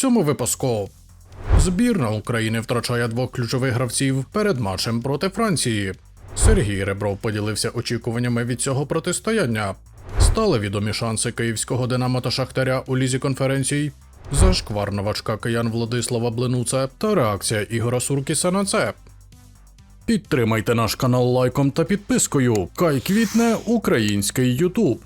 цьому випуску. Збірна України втрачає двох ключових гравців перед матчем проти Франції. Сергій Ребров поділився очікуваннями від цього протистояння. Стали відомі шанси київського Динамо та Шахтаря у лізі конференцій. Зашквар новачка киян Владислава Блинуца та реакція Ігора Суркіса на це. Підтримайте наш канал лайком та підпискою. Кай квітне український Ютуб.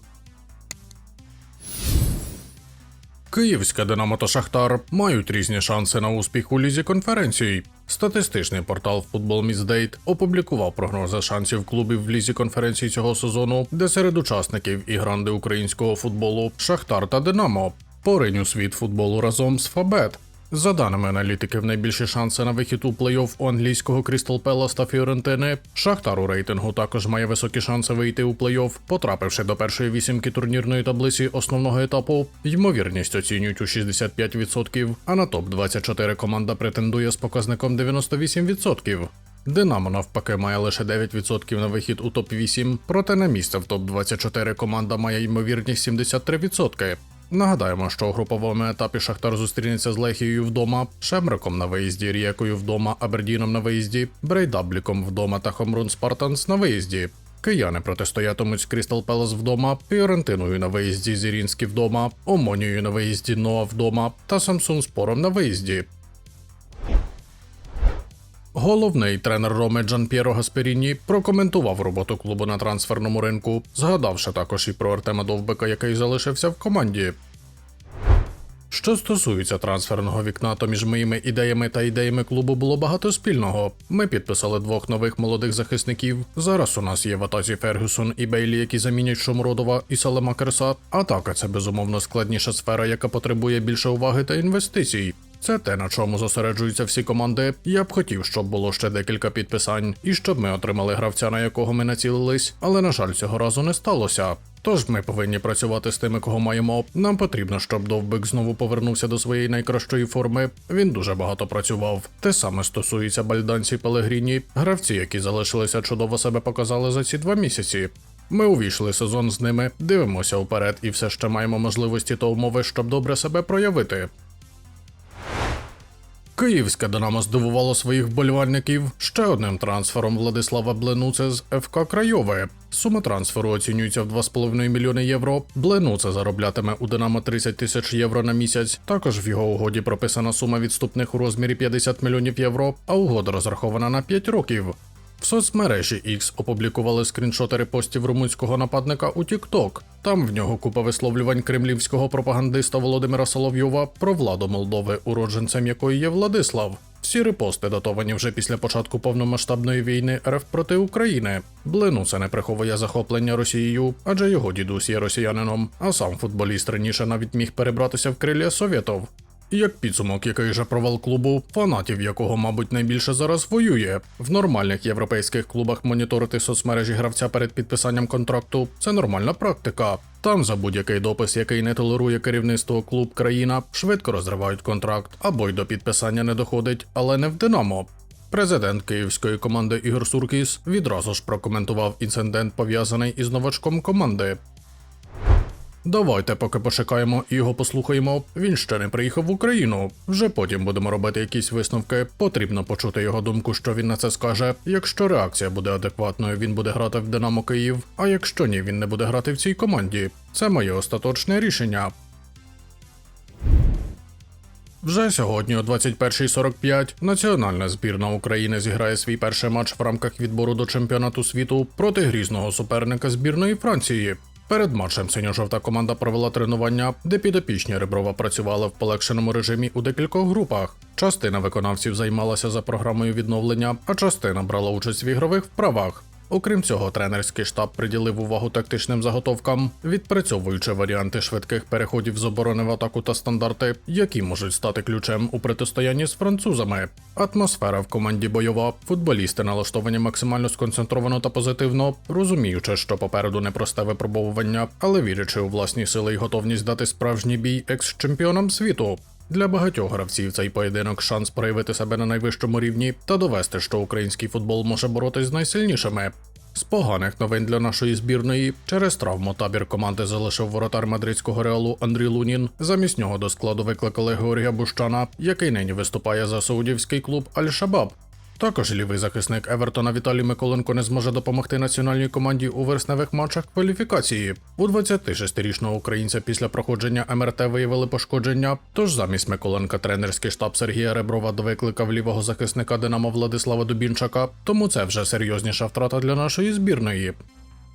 Київська Динамо та Шахтар мають різні шанси на успіх у лізі конференцій. Статистичний портал Football Міздейт опублікував прогнози шансів клубів в лізі конференцій цього сезону, де серед учасників і гранди українського футболу Шахтар та Динамо поринь у світ футболу разом з Фабет. За даними аналітиків, найбільші шанси на вихід у плей-офф у англійського Крістал Пелас та Фіорентини. Шахтар у рейтингу також має високі шанси вийти у плей-офф, потрапивши до першої вісімки турнірної таблиці основного етапу. Ймовірність оцінюють у 65%, а на топ 24 команда претендує з показником 98%. Динамо навпаки має лише 9% на вихід у топ 8 проте на місце в топ 24 команда має ймовірність 73%. Нагадаємо, що у груповому етапі Шахтар зустрінеться з Лехією вдома, Шемриком на виїзді, Рієкою вдома, Абердіном на виїзді, Брейдабліком вдома та Хомрун Спартанс на виїзді. Кияни протистоятимуть з Крістал Пелес вдома, Фіорентиною на виїзді Зірінські вдома, Омонією на виїзді Ноа вдома та Самсун Спором на виїзді. Головний тренер Роми Джан П'єро Гасперіні прокоментував роботу клубу на трансферному ринку, згадавши також і про Артема Довбика, який залишився в команді. Що стосується трансферного вікна, то між моїми ідеями та ідеями клубу було багато спільного. Ми підписали двох нових молодих захисників. Зараз у нас є в атаці Фергюсон і Бейлі, які замінять Шомродова і Салема Керса. Атака це безумовно складніша сфера, яка потребує більше уваги та інвестицій. Це те, на чому зосереджуються всі команди. Я б хотів, щоб було ще декілька підписань, і щоб ми отримали гравця, на якого ми націлились, але на жаль, цього разу не сталося. Тож ми повинні працювати з тими, кого маємо. Нам потрібно, щоб Довбик знову повернувся до своєї найкращої форми. Він дуже багато працював. Те саме стосується Бальданці Пелегріні. Гравці, які залишилися, чудово себе показали за ці два місяці. Ми увійшли сезон з ними, дивимося вперед і все ще маємо можливості та умови, щоб добре себе проявити. Київське Динамо здивувало своїх вболівальників ще одним трансфером Владислава Бленуце з ФК Крайове. Сума трансферу оцінюється в 2,5 мільйони євро. Бленуце зароблятиме у Динамо 30 тисяч євро на місяць. Також в його угоді прописана сума відступних у розмірі 50 мільйонів євро, а угода розрахована на 5 років. В соцмережі X опублікували скріншоти репостів румунського нападника у TikTok. Там в нього купа висловлювань кремлівського пропагандиста Володимира Соловйова про владу Молдови, уродженцем якої є Владислав. Всі репости датовані вже після початку повномасштабної війни РФ проти України. Блину це не приховує захоплення Росією, адже його дідусь є росіянином, а сам футболіст раніше навіть міг перебратися в крилля Совєтов. Як підсумок, який же провал клубу, фанатів якого, мабуть, найбільше зараз воює. В нормальних європейських клубах моніторити соцмережі гравця перед підписанням контракту це нормальна практика. Там за будь-який допис, який не толерує керівництво клуб країна, швидко розривають контракт або й до підписання не доходить, але не в Динамо. Президент київської команди Ігор Суркіс відразу ж прокоментував інцидент, пов'язаний із новачком команди. Давайте поки почекаємо і його послухаємо. Він ще не приїхав в Україну. Вже потім будемо робити якісь висновки. Потрібно почути його думку, що він на це скаже. Якщо реакція буде адекватною, він буде грати в Динамо Київ. А якщо ні, він не буде грати в цій команді. Це моє остаточне рішення. Вже сьогодні о 21.45 національна збірна України зіграє свій перший матч в рамках відбору до чемпіонату світу проти грізного суперника збірної Франції. Перед матчем синьо-жовта команда провела тренування, де підопічні Реброва працювали в полегшеному режимі у декількох групах. Частина виконавців займалася за програмою відновлення, а частина брала участь в ігрових вправах. Окрім цього, тренерський штаб приділив увагу тактичним заготовкам, відпрацьовуючи варіанти швидких переходів з оборони в атаку та стандарти, які можуть стати ключем у протистоянні з французами. Атмосфера в команді бойова, футболісти налаштовані максимально сконцентровано та позитивно, розуміючи, що попереду непросте випробовування, але вірячи у власні сили і готовність дати справжній бій екс-чемпіонам світу. Для багатьох гравців цей поєдинок шанс проявити себе на найвищому рівні та довести, що український футбол може боротись з найсильнішими. З поганих новин для нашої збірної через травму табір команди залишив воротар мадридського реалу Андрій Лунін. Замість нього до складу викликали Георгія Бущана, який нині виступає за саудівський клуб Аль-Шабаб. Також лівий захисник Евертона Віталій Миколенко не зможе допомогти національній команді у версневих матчах кваліфікації. У 26-річного українця після проходження МРТ виявили пошкодження. Тож замість Миколенка тренерський штаб Сергія Реброва викликав лівого захисника Динамо Владислава Дубінчака. Тому це вже серйозніша втрата для нашої збірної.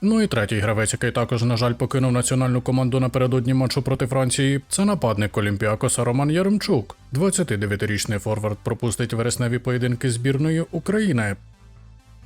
Ну і третій гравець, який також, на жаль, покинув національну команду напередодні матчу проти Франції, це нападник Олімпіакоса Роман Яремчук. 29-річний форвард пропустить вересневі поєдинки збірної України.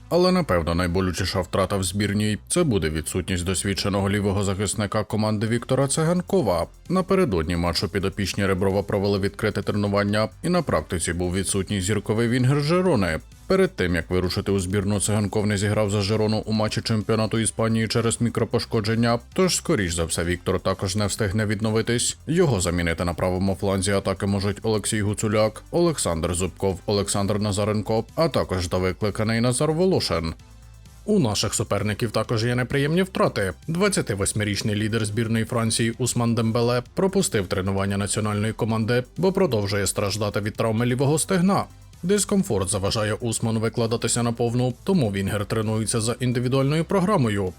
Але напевно найболючіша втрата в збірній це буде відсутність досвідченого лівого захисника команди Віктора Цеганкова. Напередодні матчу підопічні Реброва провели відкрите тренування, і на практиці був відсутній зірковий вінгер Жерони. Перед тим як вирушити у збірну циганков не зіграв за Жерону у матчі чемпіонату Іспанії через мікропошкодження. Тож, скоріш за все, Віктор також не встигне відновитись. Його замінити на правому фланзі атаки можуть Олексій Гуцуляк, Олександр Зубков, Олександр Назаренко, а також до викликаний Назар Волошин. У наших суперників також є неприємні втрати. 28-річний лідер збірної Франції Усман Дембеле пропустив тренування національної команди, бо продовжує страждати від травми лівого стегна. Дискомфорт заважає Усману викладатися на повну, тому Вінгер тренується за індивідуальною програмою.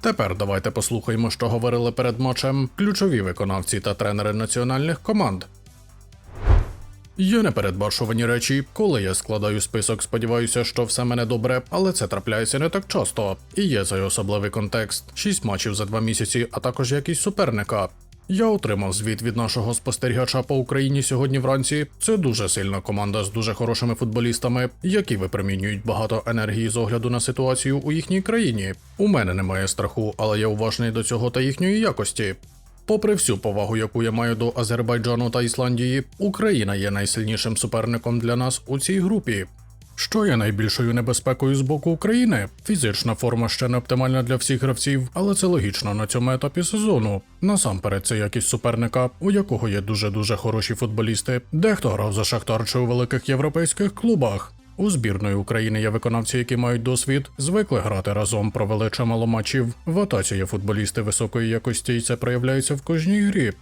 Тепер давайте послухаємо, що говорили перед матчем ключові виконавці та тренери національних команд. Є непередбачувані речі, коли я складаю список, сподіваюся, що все мене добре, але це трапляється не так часто. І є цей особливий контекст: шість матчів за два місяці, а також якість суперника. Я отримав звіт від нашого спостерігача по Україні сьогодні вранці. Це дуже сильна команда з дуже хорошими футболістами, які випромінюють багато енергії з огляду на ситуацію у їхній країні. У мене немає страху, але я уважний до цього та їхньої якості. Попри всю повагу, яку я маю до Азербайджану та Ісландії, Україна є найсильнішим суперником для нас у цій групі. Що є найбільшою небезпекою з боку України? Фізична форма ще не оптимальна для всіх гравців, але це логічно на цьому етапі сезону. Насамперед, це якість суперника, у якого є дуже дуже хороші футболісти. Дехто грав за Шахтар чи у великих європейських клубах. У збірної України є виконавці, які мають досвід, звикли грати разом, провели чимало матчів. В атаці є футболісти високої якості, і це проявляється в кожній грі.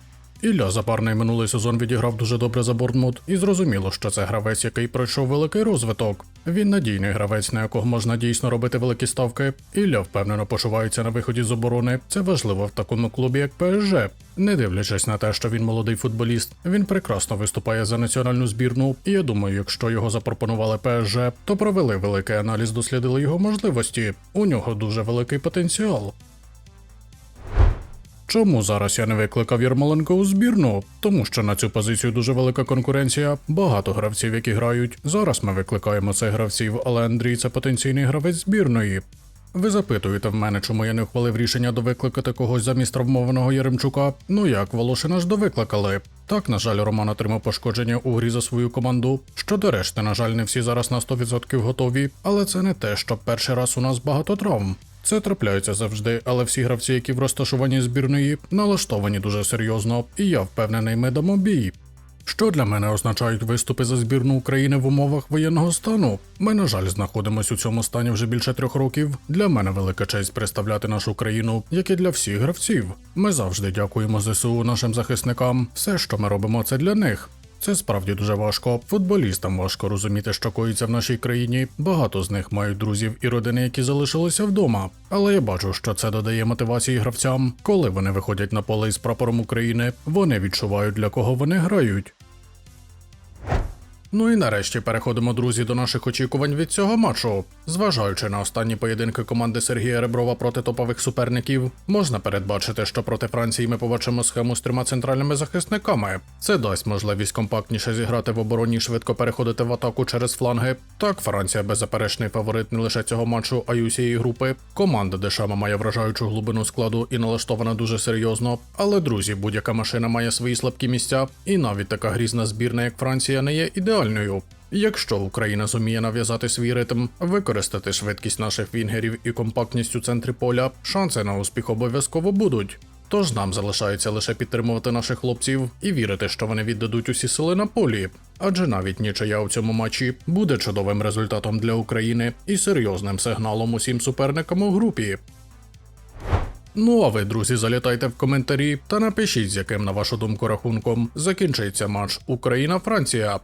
Ілля Запарний минулий сезон відіграв дуже добре за Бортмут, і зрозуміло, що це гравець, який пройшов великий розвиток. Він надійний гравець, на якого можна дійсно робити великі ставки. Ілля впевнено почувається на виході з оборони. Це важливо в такому клубі, як ПСЖ. Не дивлячись на те, що він молодий футболіст, він прекрасно виступає за національну збірну. І я думаю, якщо його запропонували ПСЖ, то провели великий аналіз, дослідили його можливості. У нього дуже великий потенціал. Чому зараз я не викликав Ярмоленко у збірну? Тому що на цю позицію дуже велика конкуренція, багато гравців, які грають. Зараз ми викликаємо цих гравців, але Андрій це потенційний гравець збірної. Ви запитуєте в мене, чому я не ухвалив рішення довикликати когось замість травмованого Яремчука. Ну як, Волошина ж довикликали. Так, на жаль, Роман отримав пошкодження у грі за свою команду. Щодо решти, на жаль, не всі зараз на 100% готові, але це не те, що перший раз у нас багато травм. Це трапляється завжди, але всі гравці, які в розташуванні збірної, налаштовані дуже серйозно, і я впевнений, ми дамо бій. Що для мене означають виступи за збірну України в умовах воєнного стану? Ми, на жаль, знаходимося у цьому стані вже більше трьох років. Для мене велика честь представляти нашу країну, як і для всіх гравців. Ми завжди дякуємо ЗСУ нашим захисникам. Все, що ми робимо, це для них. Це справді дуже важко. Футболістам важко розуміти, що коїться в нашій країні. Багато з них мають друзів і родини, які залишилися вдома. Але я бачу, що це додає мотивації гравцям. Коли вони виходять на поле із прапором України, вони відчувають для кого вони грають. Ну і нарешті переходимо, друзі, до наших очікувань від цього матчу. Зважаючи на останні поєдинки команди Сергія Реброва проти топових суперників, можна передбачити, що проти Франції ми побачимо схему з трьома центральними захисниками. Це дасть можливість компактніше зіграти в обороні і швидко переходити в атаку через фланги. Так, Франція беззаперечний фаворит не лише цього матчу, а й усієї групи. Команда Дешама має вражаючу глибину складу і налаштована дуже серйозно. Але друзі, будь-яка машина має свої слабкі місця, і навіть така грізна збірна, як Франція, не є ідеальною. Якщо Україна зуміє нав'язати свій ритм, використати швидкість наших вінгерів і компактність у центрі поля, шанси на успіх обов'язково будуть. Тож нам залишається лише підтримувати наших хлопців і вірити, що вони віддадуть усі сили на полі. Адже навіть нічия у цьому матчі буде чудовим результатом для України і серйозним сигналом усім суперникам у групі. Ну а ви, друзі, залітайте в коментарі та напишіть, з яким, на вашу думку, рахунком закінчиться матч Україна-Франція.